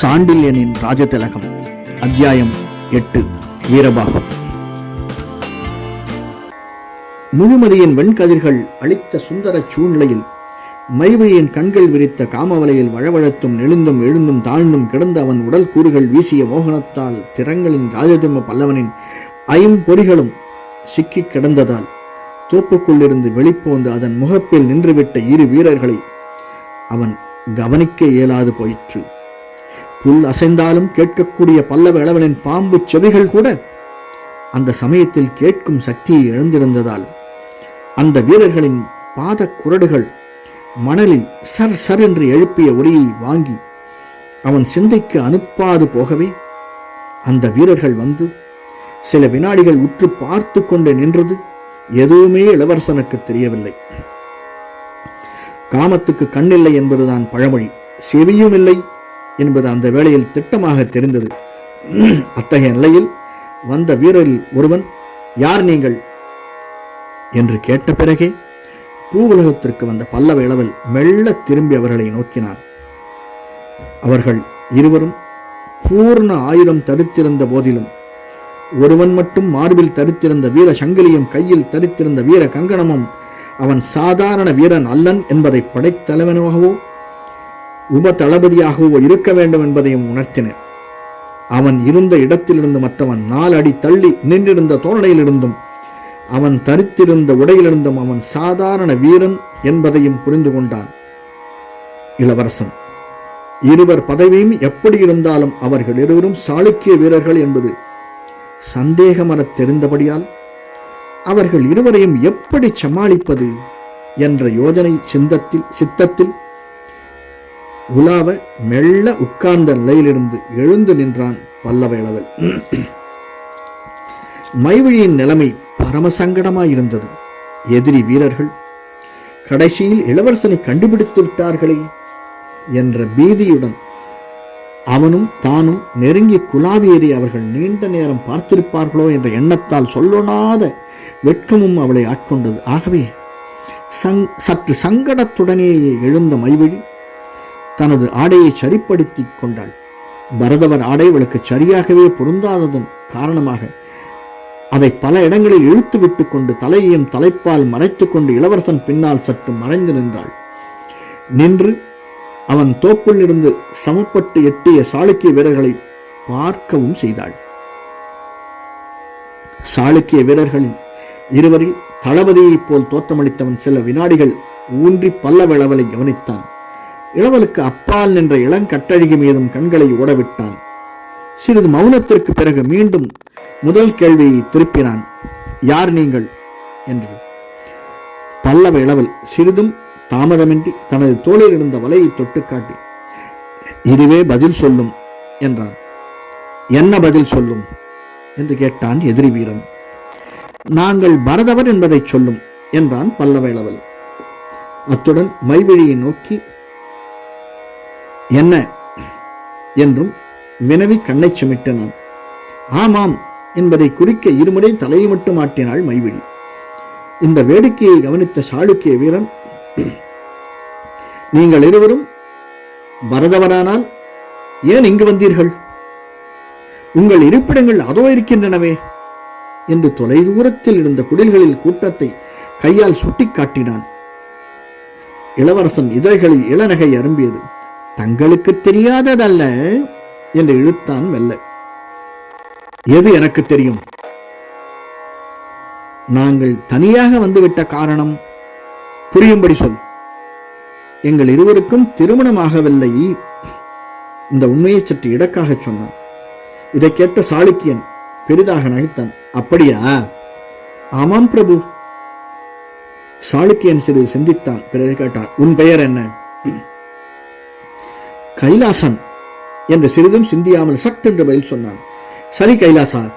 சாண்டில்யனின் ராஜதிலகம் அத்தியாயம் எட்டு வீரபாகு. முழுமதியின் வெண்கதிர்கள் அளித்த சுந்தர சூழ்நிலையில் மைவழியின் கண்கள் விரித்த காமவலையில் வழவழத்தும் நெழுந்தும் எழுந்தும் தாழ்ந்தும் கிடந்த அவன் உடல் கூறுகள் வீசிய மோகனத்தால் திறங்களின் ராஜதர்ம பல்லவனின் ஐம்பொறிகளும் சிக்கிக் கிடந்ததால் தோப்புக்குள்ளிருந்து வெளிப்போந்து அதன் முகப்பில் நின்றுவிட்ட இரு வீரர்களை அவன் கவனிக்க இயலாது போயிற்று. புல் அசைந்தாலும் கேட்கக்கூடிய பல்லவ இளவனின் பாம்பு செவிகள் கூட அந்த சமயத்தில் கேட்கும் சக்தியை இழந்திருந்ததால் அந்த வீரர்களின் பாத குரடுகள் மணலில் சர் சர் என்று எழுப்பிய ஒலியை வாங்கி அவன் சிந்தைக்கு அனுப்பாது போகவே அந்த வீரர்கள் வந்து சில வினாடிகள் உற்று பார்த்து கொண்டே நின்றது எதுவுமே இளவரசனுக்கு தெரியவில்லை. காமத்துக்கு கண்ணில்லை என்பதுதான் பழமொழி. செவியும் இல்லை என்பது அந்த வேளையில் திட்டமாக தெரிந்தது. அத்தகைய நிலையில் வந்த வீரரில் ஒருவன் யார் நீங்கள்? என்று கேட்ட பிறகே பூவுலகத்திற்கு வந்த பல்லவ இளவல் மெல்ல திரும்பி அவர்களை நோக்கினான். அவர்கள் இருவரும் பூர்ண ஆயுதம் தரித்திருந்த போதிலும் ஒருவன் மட்டும் மார்பில் தரித்திருந்த வீர சங்கிலியும் கையில் தரித்திருந்த வீர கங்கணமும் அவன் சாதாரண வீரன் அல்லன் என்பதை படைத்தலைவனாகவோ உப தளபதியாகவோ இருக்க வேண்டும் என்பதையும் உணர்த்தின அவன் இருந்த இடத்திலிருந்து மற்றவன் நாலு அடி தள்ளி நின்றிருந்த தோரணையிலிருந்தும் அவன் தரித்திருந்த உடையிலிருந்தும் அவன் சாதாரண வீரன் என்பதையும் புரிந்து கொண்டான். இளவரசன் இருவர் பதவியும் எப்படி இருந்தாலும் அவர்கள் இருவரும் சாளுக்கிய வீரர்கள் என்பது சந்தேகமற தெரிந்தபடியால் அவர்கள் இருவரையும் எப்படி சமாளிப்பது என்ற யோஜனை சிந்தத்தில் சித்தத்தில் உலாவ மெல்ல உட்கார்ந்த நிலையிலிருந்து எழுந்து நின்றான் பல்லவேளவல் மைவிழியின் நிலைமை பரமசங்கடமாயிருந்தது. எதிரி வீரர்கள் கடைசியில் இளவரசனை கண்டுபிடித்து விட்டார்களே என்ற பீதியுடன் அவனும் தானும் நெருங்கி குலாவியரை அவர்கள் நீண்ட நேரம் பார்த்திருப்பார்களோ என்ற எண்ணத்தால் சொல்லொணாத வெட்கமும் அவளை ஆட்கொண்டது. ஆகவே சங் சற்று சங்கடத்துடனேயே எழுந்த மைவிழி தனது ஆடையை சரிப்படுத்தி கொண்டாள். பரதவர் ஆடைவளுக்கு சரியாகவே பொருந்தாததன் காரணமாக அதை பல இடங்களில் இழுத்து விட்டு கொண்டு தலையையும் தலைப்பால் மறைத்துக் கொண்டு இளவரசன் பின்னால் சற்று மறைந்து நின்றாள். நின்று அவன் தோப்புள் இருந்து சமப்பட்டு எட்டிய சாளுக்கிய வீரர்களை பார்க்கவும் செய்தாள். சாளுக்கிய வீரர்களின் இருவரில் தளபதியைப் போல் தோற்றமளித்தவன் சில வினாடிகள் ஊன்றி பல்லவிளவலை கவனித்தான். இளவலுக்கு அப்பால் நின்ற இளங்கட்டழகி மீதும் கண்களை ஓடவிட்டான். சிறிது மௌனத்திற்கு பிறகு மீண்டும் முதல் கேள்வியை திருப்பினான். யார் நீங்கள்? என்று பல்லவ இளவல் சிறிதும் தாமதமின்றி தனது தோளில் இருந்த வலையை தொட்டு காட்டி இதுவே பதில் சொல்லும் என்றான். என்ன பதில் சொல்லும்? என்று கேட்டான் எதிரி வீரன். நாங்கள் பரதவர் என்பதை சொல்லும் என்றான் பல்லவேளவல் அத்துடன் மைவிழியை நோக்கி என்ன? என்றும் வினவி கண்ணை சுமிட்டனான் ஆமாம் என்பதை குறிக்க இருமுறை தலையை மட்டும் ஆட்டினாள் மைவிழி. இந்த வேடிக்கையை கவனித்த சாளுக்கிய வீரன் நீங்கள் இருவரும் பரதவரானால் ஏன் இங்கு வந்தீர்கள்? உங்கள் இருப்பிடங்கள் அதோ இருக்கின்றனவே. என்று தொலைதூரத்தில் இருந்த குடில்களில் கூட்டத்தை கையால் சுட்டி காட்டினான். இளவரசன் இதழ்களில் இளநகை அரும்பியது தங்களுக்கு தெரியாததல்ல என்று இழுத்தான் மெல்ல எது எனக்கு தெரியும்? நாங்கள் தனியாக வந்துவிட்ட காரணம்? புரியும்படி சொல். எங்கள் இருவருக்கும் திருமணமாகவில்லை. இந்த உண்மையை சற்று இடக்காக சொன்னான். இதை கேட்ட சாளுக்கியன் பெரிதாக நகைத்தான். அப்படியா? ஆமாம் பிரபு. சாளுக்கியன் சிறிது சிந்தித்தான். பிறகு கேட்டான் உன் பெயர் என்ன? கைலாசன் என்று சிறிதும் சிந்தியாமல் சட்டென்று பதில் சொன்னான். சரி கைலாசா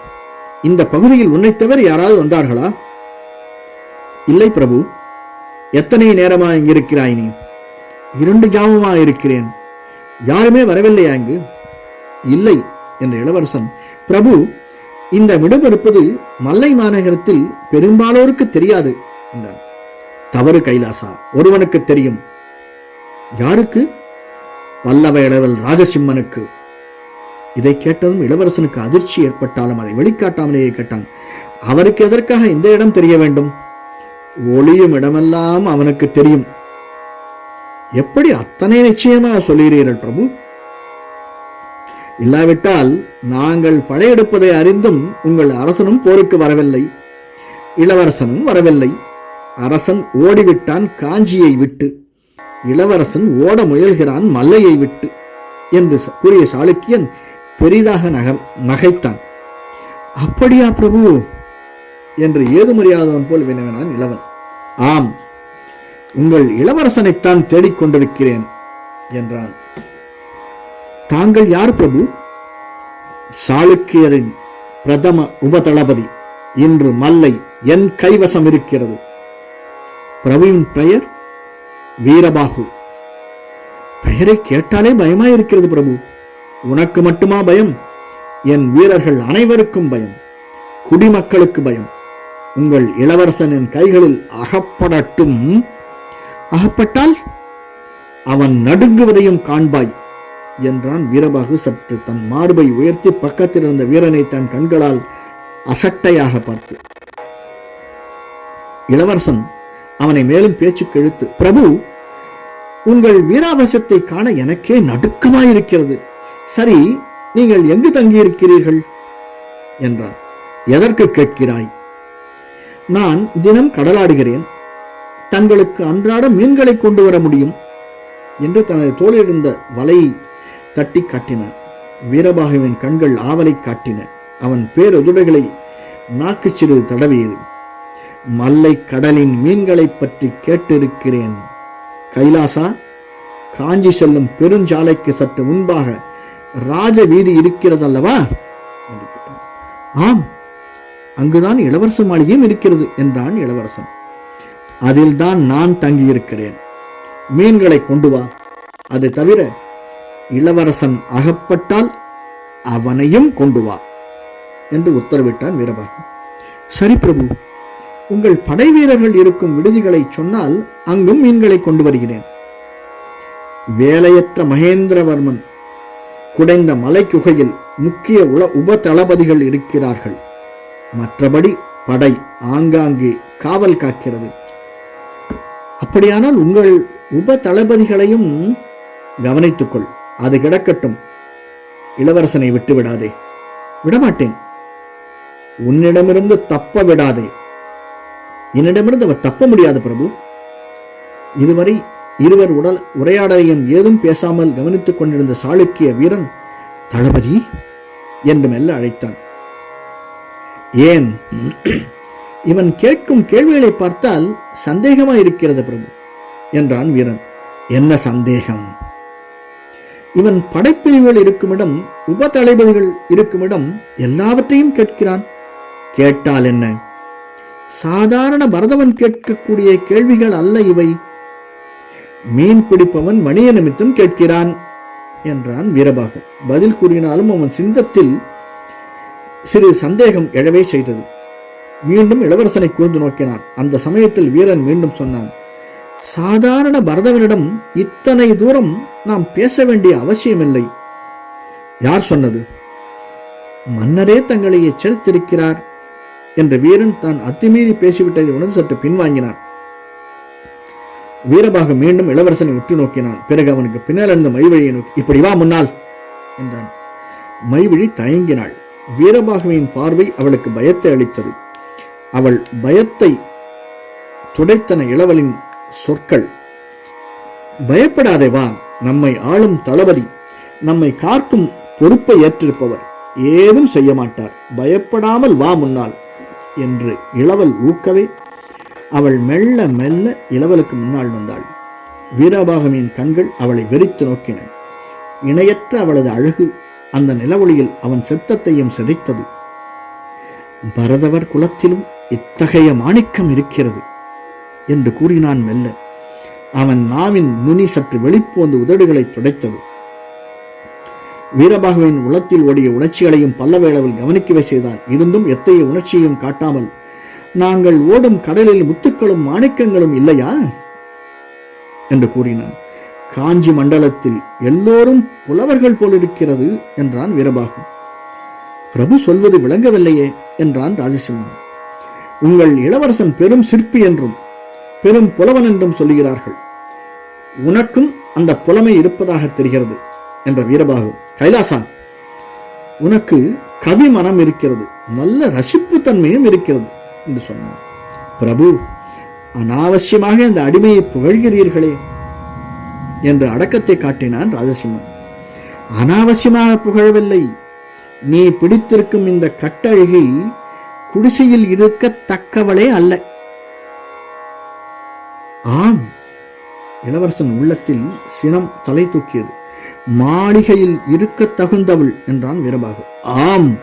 இந்த பகுதியில் உன்னை தவிர யாராவது வந்தார்களா? இல்லை பிரபு. எத்தனை நேரமா இங்கிருக்கிறாய் நீ? இரண்டு ஜாமமா இருக்கிறேன். யாருமே வரவில்லையா இங்கு? இல்லை என்ற இளவரசன். பிரபு இந்த விடம் இருப்பது மல்லை மாநகரத்தில் பெரும்பாலோருக்கு தெரியாது என்றான். தவறு கைலாசா ஒருவனுக்கு தெரியும். யாருக்கு? பல்லவ இளவல் ராஜசிம்மனுக்கு. இதை கேட்டதும் இளவரசனுக்கு அதிர்ச்சி ஏற்பட்டாலும் அதை வெளிக்காட்டாமலேயே கேட்டான். அவருக்கு எதற்காக இந்த இடம் தெரிய வேண்டும்? ஒளியும் இடமெல்லாம் அவனுக்கு தெரியும். எப்படி அத்தனை நிச்சயமாக சொல்கிறீர்கள் பிரபு? இல்லாவிட்டால் நாங்கள் படையெடுப்பதை அறிந்தும் உங்கள் அரசனும் போருக்கு வரவில்லை இளவரசனும் வரவில்லை. அரசன் ஓடிவிட்டான் காஞ்சியை விட்டு இளவரசன் ஓட முயல்கிறான் மல்லையை விட்டு என்று கூறிய சாளுக்கியன் பெரிதாக நக நகைத்தான். அப்படியா பிரபு? என்று ஏதுமறியாதவன் போல் வினவினான் இளவன். ஆம் உங்கள் இளவரசனைத்தான் தேடிக் கொண்டிருக்கிறேன் என்றான். தாங்கள் யார் பிரபு? சாளுக்கியரின் பிரதம உபதளபதி. இன்று மல்லை என் கைவசம் இருக்கிறது. பிரபுவின் பெயர் வீரபாகு. பெயரை கேட்டாலே பயமாயிருக்கிறது பிரபு. உனக்கு மட்டுமா பயம்? என் வீரர்கள் அனைவருக்கும் பயம். குடிமக்களுக்கு பயம். உங்கள் இளவரசனின் கைகளில் அகப்படட்டும். அகப்பட்டால் அவன் நடுங்குவதையும் காண்பாய். என்றான் வீரபாகு சற்று தன் மார்பை உயர்த்தி பக்கத்தில் இருந்த வீரனை தன் கண்களால் அசட்டையாக பார்த்து இளவரசன் அவனை மேலும் பேச்சு கெழுத்து பிரபு உங்கள் வீராவசத்தை காண எனக்கே நடுக்கமாயிருக்கிறது. சரி நீங்கள் எங்கு தங்கியிருக்கிறீர்கள்? என்றார் எதற்கு கேட்கிறாய்? நான் தினம் கடலாடுகிறேன். தங்களுக்கு அன்றாட மீன்களை கொண்டு வர முடியும். என்று தனது தோளில் இருந்த வலையை தட்டி காட்டினான் வீரபாகுவின் கண்கள் ஆவலை காட்டின. அவன் பேருதுடைகளை நாக்கு சிறிது தடவியது. மல்லை கடலின் மீன்களை பற்றி கேட்டிருக்கிறேன். கைலாசா காஞ்சி செல்லும் பெருஞ்சாலைக்கு சற்று முன்பாக ராஜ வீதி இருக்கிறதல்லவா? அல்லவா ஆம் அங்குதான் இளவரசர் மாளிகையும் இருக்கிறது என்றான் இளவரசன். அதில்தான் நான் தங்கியிருக்கிறேன். மீன்களை கொண்டு வா. அது தவிர இளவரசன் அகப்பட்டால் அவனையும் கொண்டு வா என்று உத்தரவிட்டான் வீரபாகு. சரி பிரபு உங்கள் படை வீரர்கள் இருக்கும் விடுதிகளை சொன்னால் அங்கும் மீன்களை கொண்டு வருகிறேன். வேலையற்ற மகேந்திரவர்மன் குடைந்த மலைக்குகையில் முக்கிய உல உப தளபதிகள் இருக்கிறார்கள். மற்றபடி படை ஆங்காங்கே காவல் காக்கிறது. அப்படியானால் உங்கள் உப தளபதிகளையும் கவனித்துக்கொள். அது கிடக்கட்டும். இளவரசனை விட்டு விடாதே விடமாட்டேன். உன்னிடமிருந்து தப்ப விடாதே. என்னிடமிருந்து அவர் தப்ப முடியாது பிரபு. இதுவரை இருவர் உடல் உரையாடலையும் ஏதும் பேசாமல் கவனித்துக் கொண்டிருந்த சாளுக்கிய வீரன் தளபதி! என்று மெல்ல அழைத்தான். ஏன்? இவன் கேட்கும் கேள்விகளை பார்த்தால் சந்தேகமா இருக்கிறது பிரபு என்றான் வீரன். என்ன சந்தேகம்? இவன் படைப்பிரிவுகள் இருக்குமிடம் உப தளபதிகள் இருக்குமிடம் எல்லாவற்றையும் கேட்கிறான். கேட்டால் என்ன? சாதாரண பரதவன் கேட்கக்கூடிய கேள்விகள் அல்ல இவை. மீன் பிடிப்பவன் வணிக நிமித்தம் கேட்கிறான் என்றான் வீரபாக. பதில் கூறினாலும் அவன் சிந்தத்தில் சிறிது சந்தேகம் எழவே செய்தது. மீண்டும் இளவரசனை கூர்ந்து நோக்கினான். அந்த சமயத்தில் வீரன் மீண்டும் சொன்னான் சாதாரண பரதவனிடம் இத்தனை தூரம் நாம் பேச வேண்டிய அவசியமில்லை. யார் சொன்னது? மன்னரே தங்களை எச்சரித்திருக்கிறார் என்ற வீரன் தான் அத்துமீறி பேசிவிட்டதை உணர்ந்து சற்று பின்வாங்கினான். வீரபாக மீண்டும் இளவரசனை உற்று நோக்கினான். பிறகு அவனுக்கு பின்னால் இருந்த மைவழியை நோக்கி இப்படி வா முன்னால் என்றான். மைவிழி தயங்கினாள். வீரபாகவியின் பார்வை அவளுக்கு பயத்தை அளித்தது. அவள் பயத்தை துடைத்தன இளவலின் சொற்கள். பயப்படாதே வா நம்மை ஆளும் தளபதி நம்மை காக்கும் பொறுப்பை ஏற்றிருப்பவர் ஏதும் செய்ய மாட்டார் பயப்படாமல் வா முன்னால் என்று இளவல் ஊக்கவே அவள் மெல்ல மெல்ல இளவலுக்கு முன்னால் வந்தாள். வீரபாகமின் கண்கள் அவளை வெறித்து நோக்கின. இணையற்ற அவளது அழகு அந்த நிலவொளியில் அவன் சித்தத்தையும் சிதைத்தது. பரதவர் குலத்திலும் இத்தகைய மாணிக்கம் இருக்கிறது. என்று கூறினான் மெல்ல. அவன் நாவின் நுனி சற்று வெளிப்போந்து உதடுகளை துடைத்தது. வீரபாகவின் உளத்தில் ஓடிய உணர்ச்சிகளையும் பல்லவேளவில் கவனிக்கவே செய்தான். இருந்தும் எத்தகைய உணர்ச்சியையும் காட்டாமல் நாங்கள் ஓடும் கடலில் முத்துக்களும் மாணிக்கங்களும் இல்லையா? என்று கூறினான். காஞ்சி மண்டலத்தில் எல்லோரும் புலவர்கள் போலிருக்கிறது என்றான் வீரபாகு பிரபு சொல்வது விளங்கவில்லையே என்றான் ராஜசிம்மன். உங்கள் இளவரசன் பெரும் சிற்பி என்றும் பெரும் புலவன் என்றும் சொல்லுகிறார்கள். உனக்கும் அந்த புலமை இருப்பதாக தெரிகிறது என்ற வீரபாகு. கைலாசா உனக்கு கவி மனம் இருக்கிறது நல்ல ரசிப்பு தன்மையும் இருக்கிறது என்று சொன்னான். பிரபு அனாவசியமாக இந்த அடிமையை புகழ்கிறீர்களே என்று அடக்கத்தை காட்டினான் ராஜசிம்மன். அனாவசியமாக புகழவில்லை நீ பிடித்திருக்கும் இந்த கட்டழகி குடிசையில் இருக்கத்தக்கவளே அல்ல ஆம். இளவரசன் உள்ளத்தில் சினம் தலை தூக்கியது. மாளிகையில் இருக்க தகுந்தவள் என்றான் வீரபாகு. ஆம்.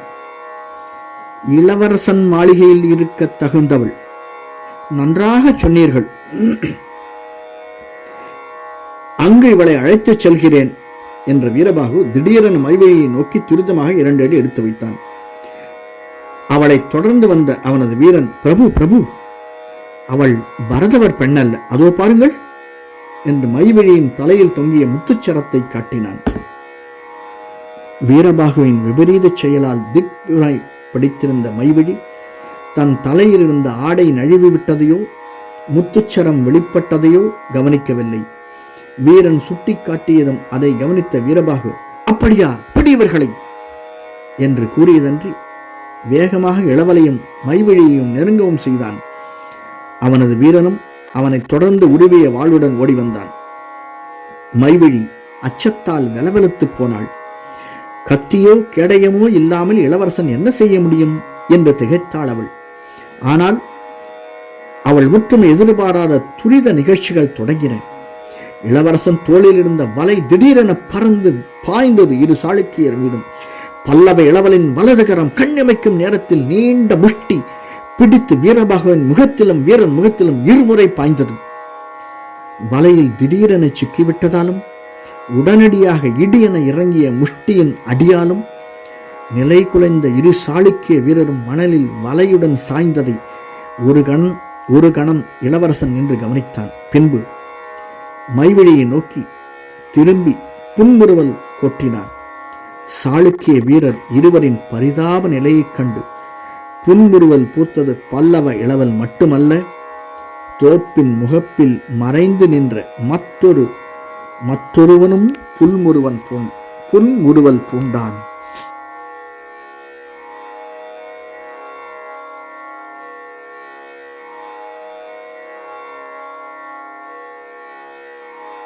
இளவரசன் மாளிகையில் இருக்க தகுந்தவள். நன்றாக சொன்னீர்கள். அங்கு இவளை அழைத்துச் செல்கிறேன் என்ற வீரபாகு திடீரென மைவையை நோக்கி துரிதமாக இரண்டு அடி எடுத்து வைத்தான். அவளை தொடர்ந்து வந்த அவனது வீரன் பிரபு பிரபு! அவள் பரதவர் பெண்ணல்ல. அதோ பாருங்கள். என்று மைவழியின் தலையில் தொங்கிய முத்துச்சரத்தை காட்டினான். வீரபாகுவின் விபரீத செயலால் திக்ராய் படித்திருந்த மைவழி தன் தலையில் இருந்த ஆடை நழுவி விட்டதையோ முத்துச்சரம் வெளிப்பட்டதையோ கவனிக்கவில்லை. வீரன் சுட்டி காட்டியதும் அதை கவனித்த வீரபாகு அப்படியா? பிடியவர்களை என்று கூறியதன்றி வேகமாக இளவலையும் மைவழியையும் நெருங்கவும் செய்தான். அவனது வீரனும் அவனைத் தொடர்ந்து உருவிய வாழ்வுடன் ஓடி வந்தான். மைவிழி அச்சத்தால் வெலவெலுத்துப் போனாள். கத்தியோ கேடயமோ இல்லாமல் இளவரசன் என்ன செய்ய முடியும் என்று திகைத்தாள் அவள். ஆனால் அவள் முற்றும் எதிர்பாராத துரித நிகழ்ச்சிகள் தொடங்கின. இளவரசன் தோளில் இருந்த வலை திடீரென பறந்து பாய்ந்தது இரு சாளுக்கியர் மீதும். பல்லவ இளவலின் வலதுகரம் கண்ணமைக்கும் நேரத்தில் நீண்ட முஷ்டி பிடித்து வீரபாகவன் முகத்திலும் வீரன் முகத்திலும் இருமுறை பாய்ந்தது வலையில் திடீரென சிக்கிவிட்டதாலும் உடனடியாக இடியென இறங்கிய முஷ்டியின் அடியாலும் நிலை குலைந்த இரு சாளுக்கிய வீரரும் மணலில் வலையுடன் சாய்ந்ததை ஒரு கண் ஒரு கணம் இளவரசன் என்று கவனித்தான். பின்பு மைவிழியை நோக்கி திரும்பி புன்முறுவல் கொட்டினான். சாளுக்கிய வீரர் இருவரின் பரிதாப நிலையைக் கண்டு புன்முறுவல் பூத்தது பல்லவ இளவல் மட்டுமல்ல தோப்பின் முகப்பில் மறைந்து நின்ற மற்றொரு மற்றொருவனும் புல்முருவன் பூண் புன்முறுவல் பூண்டான்.